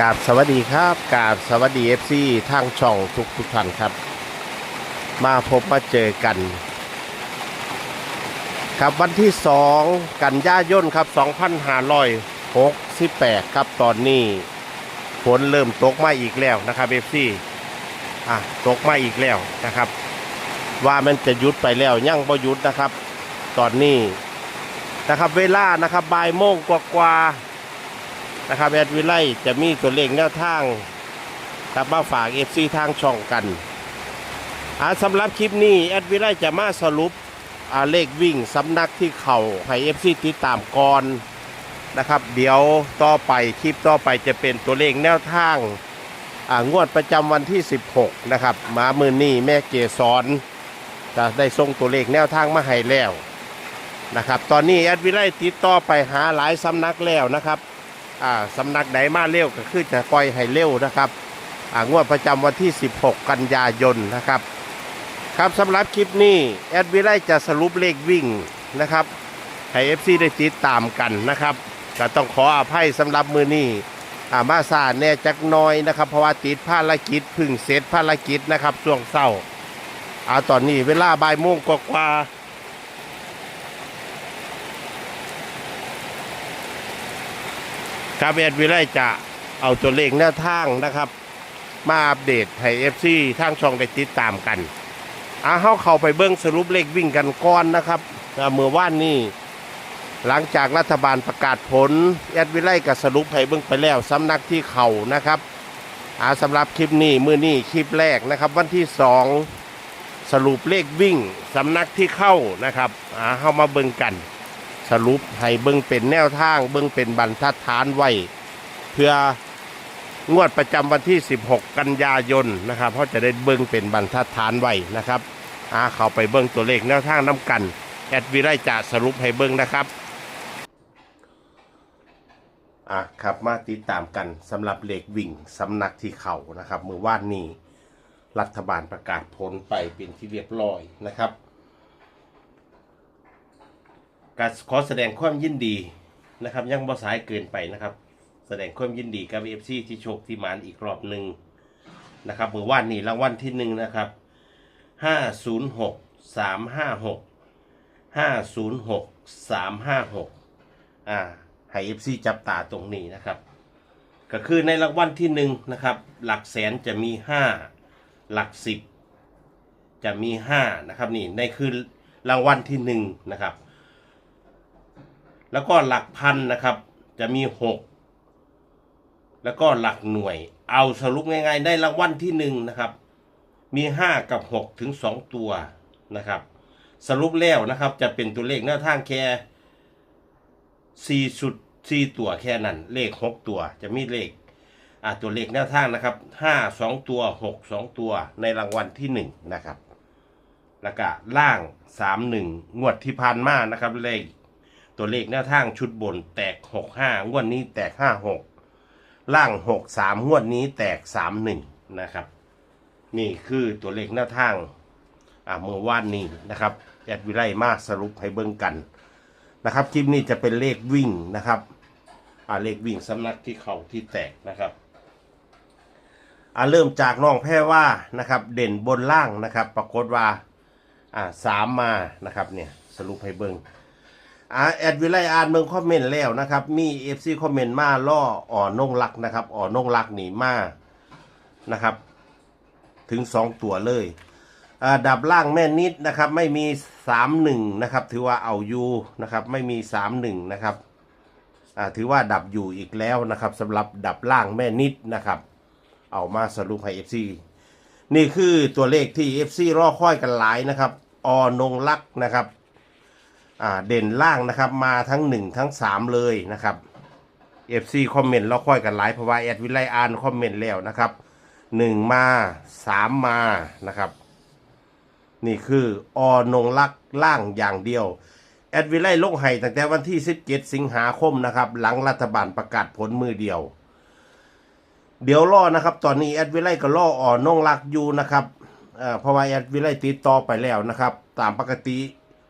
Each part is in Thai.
กาบสวัสดีครับกาบสวัสดีเอฟซีทางช่องทุกทุกท่านครับ มาพบมาเจอกัน ครับวันที่ 2 กันยายนครับ 2568 ครับตอนนี้ฝนเริ่มตกมาอีกแล้วนะครับเอฟซีอะตกมาอีกแล้วนะครับ ว่ามันจะหยุดไปแล้วยังบ่หยุดนะครับ ตอนนี้นะครับเวลานะครับบ่ายโมงกว่าๆ นะครับแอดวิไลจะมีตัวเลขแนวทางครับมาฝากเอฟซีทางช่องกันอาสำหรับคลิปนี้แอดวิไลจะมาสรุปอาเลขวิ่งสำนักที่เข่าให้เอฟซีติดตามก่อนนะครับ เดี๋ยวต่อไปคลิปต่อไปจะเป็นตัวเลขแนวทางอ่างวดประจำวันที่ 16 นะครับมามือนี่แม่เกสรจะได้ส่งตัวเลขแนวทางมาให้แล้วนะครับ ตอนนี้แอดวิไลติดต่อไปหาหลายสำนักแล้วนะครับ สำนักไหนมาเร็วก็คือจะปล่อยให้เร็วนะครับอ่างวดประจำวันที่ 16 กันยายนนะครับ ครับสำหรับคลิปนี้แอดวิไลจะสรุปเลขวิ่งนะครับให้ FC ได้ติดตามกันนะครับก็ต้องขออภัยสำหรับมือนี้อ่ามาซาแน่จักน้อยนะครับ เพราะว่าติดภารกิจพึ่งเสร็จภารกิจนะครับช่วงเศร้าอาตอนนี้เวลาบ่ายโมงกว่า ครับแอดวิไลจะเอาตัวเลขแนวทางนะครับ มาอัปเดตให้ FC ทางช่องได้ติดตามกันอาเฮาเข้าไปเบิ้งสรุปเลขวิ่งกันก่อนนะครับเมื่อว่านนี้หลังจากรัฐบาลประกาศผลแอดวิไลก็สรุปให้เบิ้งไปแล้วสำนักที่เข่านะครับอาสำหรับคลิปนี้มือนี้คลิปแรกนะครับ วันที่สองสรุปเลขวิ่งสำนักที่เข้านะครับอาเฮามาเบิ้งกัน สรุปให้เบิ่งเป็นแนวทาง เบิ่งเป็นบรรทัดฐานไว้ เพื่องวดประจำวันที่ 16 กันยายนนะครับเพราะจะได้เบิ่งเป็นบรรทัดฐานไว้นะครับอ่าเข้าไปเบิ่งตัวเลขแนวทางน้ำกัน แอดวิไลจะสรุปให้เบิ่งนะครับอะครับมาติดตามกันสำหรับเลขวิ่งสำนักที่เขานะครับมือว่านนี้รัฐบาลประกาศผลไปเป็นที่เรียบร้อยนะครับ ก็ขอแสดงความยินดีนะครับ ยังบ่สายเกินไปนะครับ แสดงความยินดีกับเอฟซีที่โชคที่หมานอีกรอบหนึ่งนะครับเมื่อวานนี้รางวัลที่หนึ่งนะครับห้าศูนย์หกสามห้าหกห้าศูนย์หกสามห้าหกอ่าให้เอฟซีจับตาตรงนี้นะครับ ก็คือในรางวัลที่หนึ่งนะครับ หลักแสนจะมีห้าหลักสิบจะมีห้านะครับนี่ในคือรางวัลที่หนึ่งนะครับ แล้วก็หลักพันนะครับ จะมีหกแล้วก็หลักหน่วย เอาสรุปง่ายๆได้รางวัลที่หนึ่งนะครับ มีห้ากับหกถึงสองตัวนะครับ สรุปแล้วนะครับจะเป็นตัวเลขแนวทางแค่สี่สุดสี่ตัวแค่นั้น เลขหกตัวจะมีเลขอ่าตัวเลขแนวทางนะครับห้าสองตัวหกสองตัวในรางวัลที่หนึ่งนะครับแล้วก็ล่างสามหนึ่งงวดที่ผ่านมานะครับเลข ตัวเลขแนวทางชุดบนแตกหกห้างวดนนี้แตกห้าหกล่างหกสามงวดนี้แตกสามหนึ่งนะครับ นี่คือตัวเลขแนวทางอ่าเมื่อวานนี้นะครับแอดวิไลมาสรุปให้เบิ่งกันนะครับคลิปนี้จะเป็นเลขวิ่งนะครับอ่าเลขวิ่งสำนักที่เขาที่แตกนะครับอ่าเริ่มจากน้องแพรว่านะครับ เด่นบนล่างนะครับ ปรากฏว่าอ่าสามมานะครับเนี่ยสรุปให้เบิ่ง อ่าแอดวิไลอ่านเมืองคอมเมนต์แล้วนะครับ มีเอฟซีคอมเมนต์มาล่ออ่อนงรักนะครับอ่อนงรักหนีมานะครับ ถึงสองตัวเลยอ่าดับล่างแม่นิดนะครับ ไม่มีสามหนึ่งนะครับ ถือว่าเอาอยู่นะครับ ไม่มีสามหนึ่งนะครับอ่าถือว่าดับอยู่อีกแล้วนะครับสำหรับดับล่างแม่นิดนะครับ เอามาสรุปให้เอฟซีนี่คือตัวเลขที่เอฟซีรอค่อยกันหลายนะครับ ออนงรักนะครับ เด่นล่างนะครับ มาทั้ง 1 ทั้ง 3 เลยนะครับ FC คอมเมนต์เราค่อยกันไลฟ์เพราะว่าแอดวิไลอ่านคอมเมนต์แล้วนะครับ1มา3มานะครับ นี่คืออนงลักล่างอย่างเดียว แอดวิไลลงให้ตั้งแต่วันที่ 17 สิงหาคมนะครับ หลังรัฐบาลประกาศผลมือเดียว เดี๋ยวรอนะครับ ตอนนี้แอดวิไลก็รออ่อนงลักอยู่นะครับเอ่อเพราะว่าแอดวิไลติดต่อไปแล้วนะครับ ตามปกติ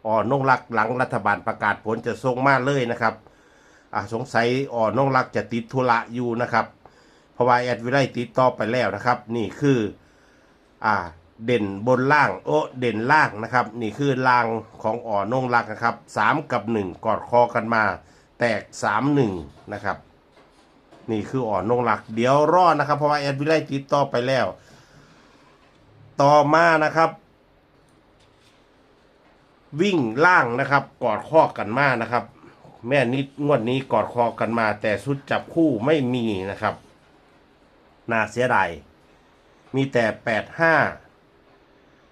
อ่อนงรักหลังรัฐบาลประกาศผลจะส่งมาเลยนะครับอ่าสงสัยอ่อนงรักจะติดธุระอยู่นะครับเพราะว่าแอดวิไลติดต่อไปแล้วนะครับ นี่คืออ่าเด่นบนล่างโอ้เด่นล่างนะครับ นี่คือล่างของอ่อนงรักนะครับสามกับหนึ่งกอดคอกันมา แตกสามหนึ่งนะครับ นี่คืออ่อนงรัก เดี๋ยวรอดนะครับ เพราะว่าแอดวิไลติดต่อไปแล้ว ต่อมานะครับ วิ่งล่างนะครับ กอดข้อกันมานะครับ แม่นิดงวดนี้กอดคอกันมา แต่ชุดจับคู่ไม่มีนะครับน่าเสียดายมีแต่แปดห้า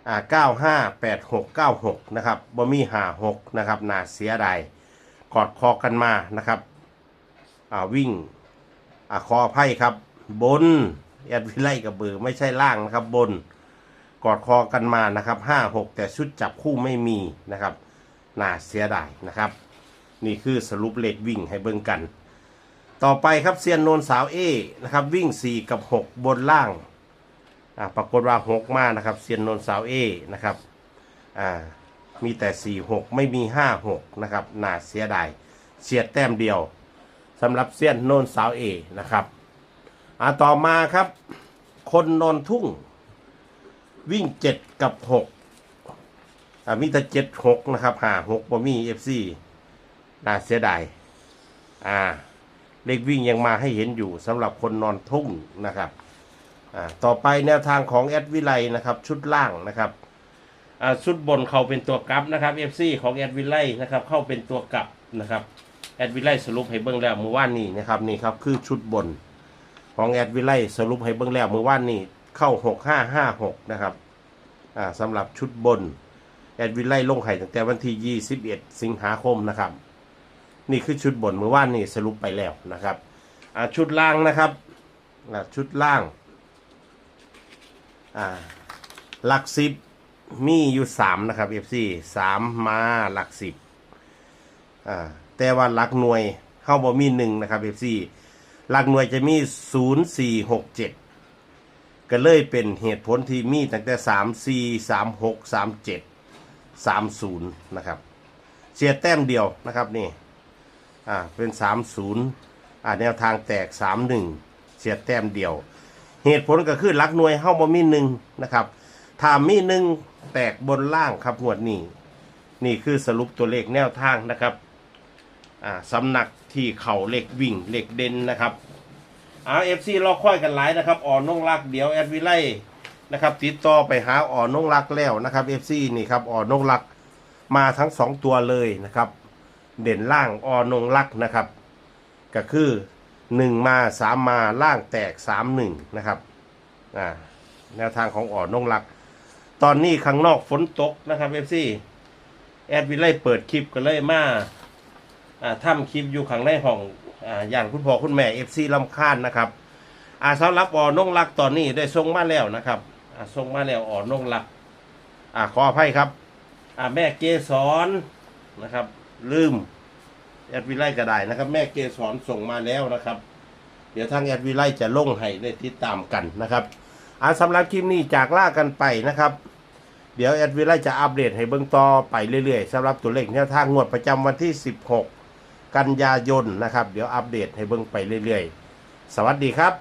อ่าเก้าห้าแปดหกเก้าหกนะครับบ่มีห้าหกนะครับน่าเสียดายกอดคอกันมานะครับอ่าวิ่งอ่าคอไพ่ครับ บนแอดวิไลกับเบอร์ไม่ใช่ล่างนะครับบน กอดคอกันมานะครับห้าหกแต่ชุดจับคู่ไม่มีนะครับน่าเสียดายนะครับ นี่คือสรุปเลขวิ่งให้เบิ่งกัน ต่อไปครับเซียนโนนสาวเอนะครับวิ่ง 4 กับ 6 บนล่างอ่าปรากฏว่า 6 มานะครับเซียนโนนสาวเอนะครับอ่ามีแต่ 4 6 ไม่มี 5 6นะครับน่าเสียดายเฉียดแต้มเดียวสำหรับเซียนโนนสาวเอนะครับอ่าต่อมาครับคนนนทุ่ง วิ่ง7กับ6อ่ามีแต่7 6นะครับ5 6บ่มี FC น่าเสียดายอ่า เลขวิ่งยังมาให้เห็นอยู่สำหรับคนนอนทุ่งนะครับอ่าต่อไปแนวทางของแอดวิไลนะครับ ชุดล่างนะครับอ่าชุดบนเขาเป็นตัวกลับนะครับ FC ของแอดวิไลนะครับ เข้าเป็นตัวกลับนะครับแอดวิไลสรุปให้เบื้องแล้วเมื่อวานนี้นะครับนี่ครับคือชุดบน ของแอดวิไลสรุปให้เบื้องแล้วเมื่อวานนี้ เข้า 6556 นะครับอ่าสำหรับชุดบน แอดวิไลลงไห้ตั้งแต่วันที่ 21 สิงหาคมนะครับ นี่คือชุดบนเมื่อวานนี่สรุปไปแล้วนะครับอ่าชุดล่างนะครับอ่าชุดล่างอ่าหลักสิบมีอยู่สามนะครับ FC สามมาหลักสิบอ่าแต่ว่าหลักหน่วยเข้าบ่มีหนึ่งนะครับ FC หลักหน่วยจะมีศูนย์สี่ห ก็เลยเป็นเหตุผลที่มีตั้งแต่สามสี่สามหกสามเจ็ดสามศูนย์นะครับ เสียแต้มเดียวนะครับนี่อ่าเป็นสามศูนย์อ่าแนวทางแตกสามหนึ่งเสียแต้มเดียว เหตุผลก็คือลักหน่วยเข้ามามีหนึ่งนะครับถ้ามีหนึ่งแตกบนล่างครับหวดนี้ นี่คือสรุปตัวเลขแนวทางนะครับอ่าสำนักที่เข่าเลขวิ่งเลขเด่นนะครับ เอาเอฟซีรอค่อยกันหลายนะครับอ่อนนงรักเดี๋ยวแอดวิไลนะครับติดต่อไปหาอ่อนนงรักแล้วนะครับเอฟซีนี่ครับอ่อนนงรักมาทั้งสองตัวเลยนะครับ เด่นล่างอ่อนงลักนะครับ ก็คือหนึ่งมาสามมาล่างแตกสามหนึ่งนะครับอ่าแนวทางของอ่อนนงลัก ตอนนี้ข้างนอกฝนตกนะครับเอฟซีแอดวิไลเปิดคลิปกันเลยมาอ่าทำคลิปอยู่ข้างในห้อง อ่าอย่างคุณพ่อคุณแม่เอฟซีลำคาญนะครับอ่าสำหรับอ่อนงลักตอนนี้ได้ส่งมาแล้วนะครับอ่าส่งมาแล้วอ่อนงลักอ่าขออภัยครับอ่าแม่เกสรนะครับ ลืมแอดวิไลก็ได้นะครับ แม่เกสรส่งมาแล้วนะครับ เดี๋ยวทางแอดวิไลจะลงให้ได้ติดตามกันนะครับอ่าสำหรับคลิปนี้จากล่ากันไปนะครับ เดี๋ยวแอดวิไลจะอัปเดตให้เบื้องต่อไปเรื่อยๆสำหรับตัวเลขแนวทางงวดประจำวันที่ 16 กันยายนนะครับ เดี๋ยวอัปเดตให้เบื้องไปเรื่อยๆ สวัสดีครับ